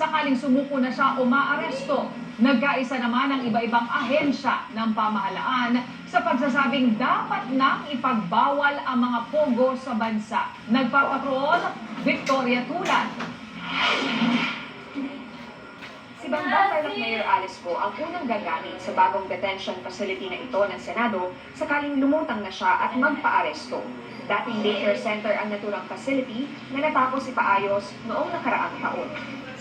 sakaling sumuko na siya o maaresto. Nagkaisa naman ang iba-ibang ahensya ng pamahalaan sa pagsasabing dapat nang ipagbawal ang mga pogo sa bansa. Nagpapatrol, Victoria Tulan. Si Bambang Tarlac Mayor Alice po ang unang gagamit sa bagong detention facility na ito ng Senado sakaling lumutang na siya at magpaaresto. Dating daycare center ang naturang facility na natapos ipaayos noong nakaraang taon.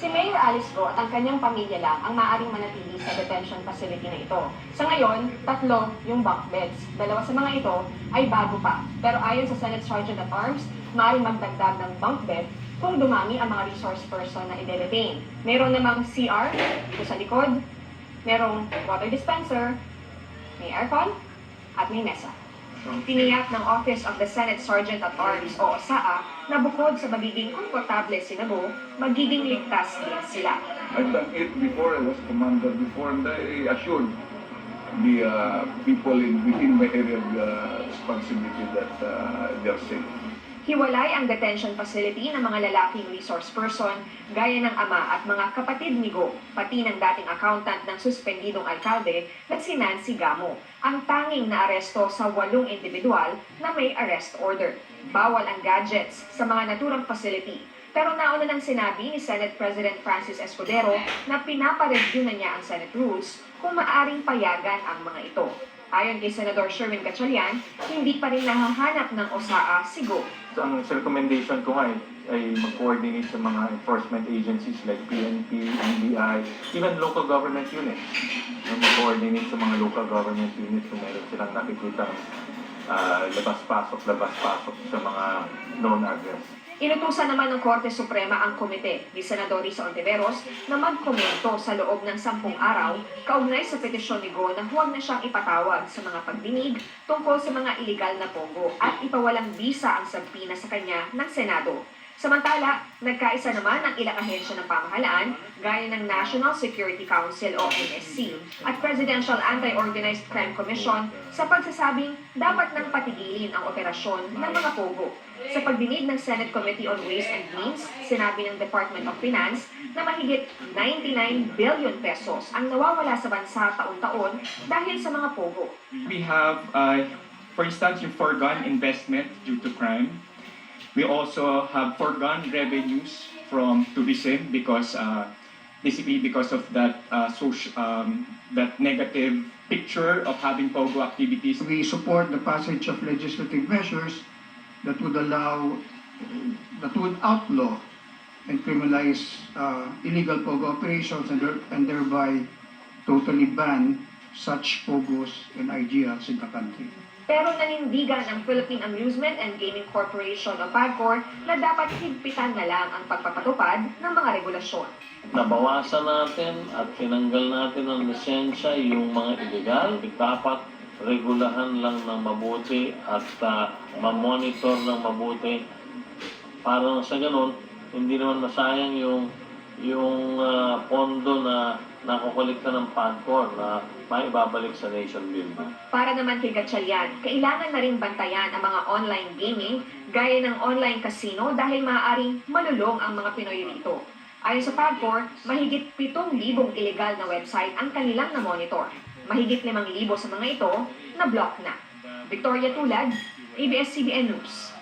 Si Mayor Alice po at ang kanyang pamilya lang ang maaaring manatili sa detention facility na ito. Sa ngayon, tatlo yung bunk beds. Dalawa sa mga ito ay bago pa. Pero ayon sa Senate Sergeant at Arms, maaaring magdagdag ng bunk bed kung dumami ang mga resource person na i-detain. Meron namang CR dito sa likod, merong water dispenser, may aircon, at may mesa. Tiniyak ng Office of the Senate Sergeant at Arms o OSAA na bukod sa magiging komportable si Nabo, magiging ligtas din sila. I've done it before. I was commander before, and I assured the uh, people in within my area of uh, responsibility that uh, they're safe. Hiwalay ang detention facility ng mga lalaking resource person gaya ng ama at mga kapatid ni Go, pati ng dating accountant ng suspendidong alkalde na si Nancy Gamo, ang tanging naaresto sa walong individual na may arrest order. Bawal ang gadgets sa mga naturang facility. Pero nauna nang sinabi ni Senate President Francis Escudero na pinapareview na niya ang Senate rules kung maaring payagan ang mga ito. Ayon kay Senador Sherwin Gatchalian, hindi pa rin nahahanap ng OSAA si Go So, ang recommendation ko nga ay, ay mag-coordinate sa mga enforcement agencies like PNP, NBI, even local government units. Mag-coordinate sa mga local government units kung meron silang nakikita labas-pasok, labas-pasok sa mga known address. Inutusan naman ng Korte Suprema ang komite ni Senador Risa Ontiveros na magkomento sa loob ng sampung araw kaugnay sa petisyon ni Go na huwag na siyang ipatawag sa mga pagdinig tungkol sa mga iligal na pogo at ipawalang bisa ang sabpina sa kanya ng Senado. Samantala, nagkaisa naman ang ilang ahensya ng pamahalaan gaya ng National Security Council o NSC at Presidential Anti-Organized Crime Commission sa pagsasabing dapat nang patigilin ang operasyon ng mga pogo. Sa pagdinig ng Senate Committee on Ways and Means, sinabi ng Department of Finance na mahigit 99 billion pesos ang nawawala sa bansa taon-taon dahil sa mga pogo. We have, uh, for instance, yung foregone investment due to crime. We also have foregone revenues from tourism because uh, basically because of that uh, social, um, that negative picture of having pogo activities. We support the passage of legislative measures that would allow, that would outlaw and criminalize uh, illegal pogo operations and, and thereby totally ban such pogos and ideas in the country. Pero nanindigan ang Philippine Amusement and Gaming Corporation o PAGCOR na dapat higpitan na lang ang pagpapatupad ng mga regulasyon. nabawasan natin at tinanggal natin ng lisensya yung mga illegal. Dapat regulahan lang ng mabuti at uh, ma-monitor ng mabuti para sa ganun, hindi naman masayang yung yung ah, pondo na nakukulikta ng PAGCOR na maibabalik sa nation building. Para naman kay Gatchalian, kailangan na rin bantayan ang mga online gaming gaya ng online casino dahil maaaring malulong ang mga Pinoy rito. Ayon sa PAGCOR, mahigit 7,000 illegal na website ang kanilang na-monitor. Mahigit 5,000 sa mga ito na block na. Victoria Tulad, ABS-CBN News.